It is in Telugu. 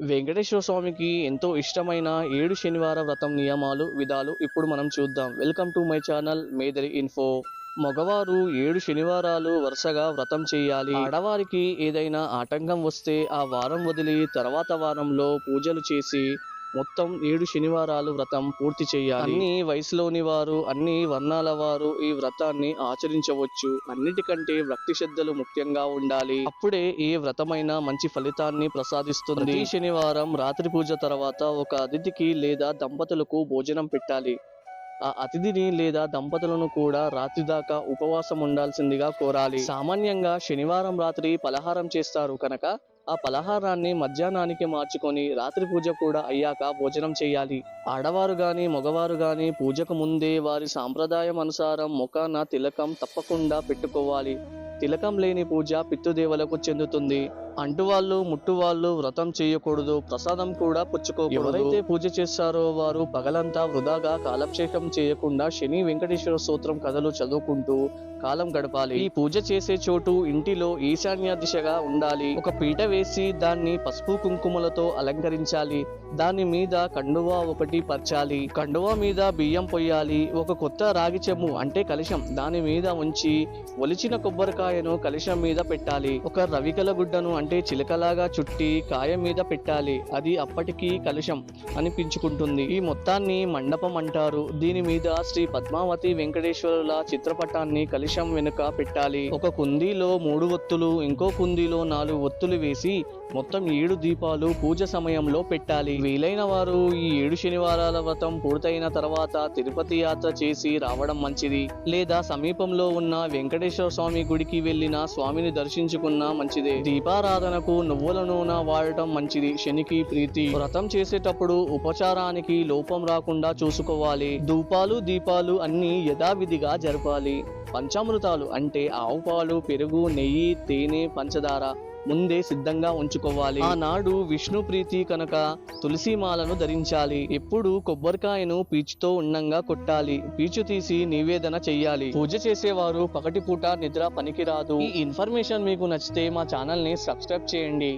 వెంకటేశ్వర స్వామికి ఎంతో ఇష్టమైన ఏడు శనివార వ్రతం నియమాలు విధాలు ఇప్పుడు మనం చూద్దాం. Welcome to my channel Medari info. మగవారు ఏడు శనివారాలు వరుసగా వ్రతం చేయాలి. ఆడవారికి ఏదైనా ఆటంకం వస్తే ఆ వారం వదిలి తర్వాత వారంలో పూజలు చేసి మొత్తం ఏడు శనివారాలు వ్రతం పూర్తి చేయాలి. అన్ని వయసులోని వారు అన్ని వర్ణాల వారు ఈ వ్రతాన్ని ఆచరించవచ్చు. అన్నిటికంటే భక్తి శ్రద్ధలు ముఖ్యంగా ఉండాలి. అప్పుడే ఏ వ్రతమైన మంచి ఫలితాన్ని ప్రసాదిస్తుంది. ప్రతి శనివారం రాత్రి పూజ తర్వాత ఒక అతిథికి లేదా దంపతులకు భోజనం పెట్టాలి. ఆ అతిథిని లేదా దంపతులను కూడా రాత్రి దాకా ఉపవాసం ఉండాల్సిందిగా కోరాలి. సామాన్యంగా శనివారం రాత్రి పలహారం చేస్తారు కనుక ఆ పలహారాన్ని మధ్యాహ్నానికి మార్చుకొని రాత్రి పూజ కూడా అయ్యాక భోజనం చేయాలి. ఆడవారు గాని మగవారు గాని పూజకు ముందే వారి సాంప్రదాయం అనుసారం ముఖాన తిలకం తప్పకుండా పెట్టుకోవాలి. తిలకం లేని పూజ పితృదేవలకు చెందుతుంది. అంటువాళ్ళు ముట్టువాళ్ళు వ్రతం చేయకూడదు ప్రసాదం కూడా పుచ్చుకోకూడదు. ఎవరైతే పూజ చేస్తారో వారు పగలంతా వృధాగా కాలక్షేపం చేయకుండా శని వెంకటేశ్వర స్తోత్రం కథలు చదువుకుంటూ కాలం గడపాలి. ఈ పూజ చేసే చోటు ఇంటిలో ఈశాన్య దిశగా ఉండాలి. ఒక పీట వేసి దాన్ని పసుపు కుంకుమలతో అలంకరించాలి. దాని మీద కండువా ఒకటి పరచాలి. కండువా మీద బియ్యం పొయ్యాలి. ఒక కొత్త రాగి చెమ్ము అంటే కలశం దాని మీద ఉంచి ఒలిచిన కొబ్బరికాయను కలశం మీద పెట్టాలి. ఒక రవికల గుడ్డను అంటే అంటే చిలకలాగా చుట్టి కాయ మీద పెట్టాలి. అది అప్పటికి కలుషం అనిపించుకుంటుంది. ఈ మొత్తాన్ని మండపం అంటారు. దీని మీద శ్రీ పద్మావతి వెంకటేశ్వరుల చిత్రపటాన్ని కలుషం వెనుక పెట్టాలి. ఒక కుందీలో మూడు ఒత్తులు ఇంకో కుందీలో నాలుగు ఒత్తులు వేసి మొత్తం ఏడు దీపాలు పూజ సమయంలో పెట్టాలి. వీలైన వారు ఈ ఏడు శనివారాల వ్రతం పూర్తయిన తర్వాత తిరుపతి యాత్ర చేసి రావడం మంచిది. లేదా సమీపంలో ఉన్న వెంకటేశ్వర స్వామి గుడికి వెళ్ళిన స్వామిని దర్శించుకున్న మంచిదే. దీపారా దీపారాధనకు నువ్వుల నూనె వాడటం మంచిది. శనికి ప్రీతి. వ్రతం చేసేటప్పుడు ఉపచారానికి లోపం రాకుండా చూసుకోవాలి. ధూపాలు దీపాలు అన్ని యథావిధిగా జరపాలి. పంచామృతాలు అంటే ఆవు పాలు పెరుగు నెయ్యి తేనె పంచదార. ముందే సిద్ధంగా ఉంచుకోవాలి. ఆనాడు విష్ణు ప్రీతి కనుక తులసిమాలను ధరించాలి. ఎప్పుడు కొబ్బరికాయను పీచుతో ఉండంగా కొట్టాలి. పీచు తీసి నివేదన చెయ్యాలి. పూజ చేసేవారు పగటిపూట నిద్ర పనికిరాదు. ఈ ఇన్ఫర్మేషన్ మీకు నచ్చితే మా ఛానల్ని సబ్స్క్రైబ్ చేయండి.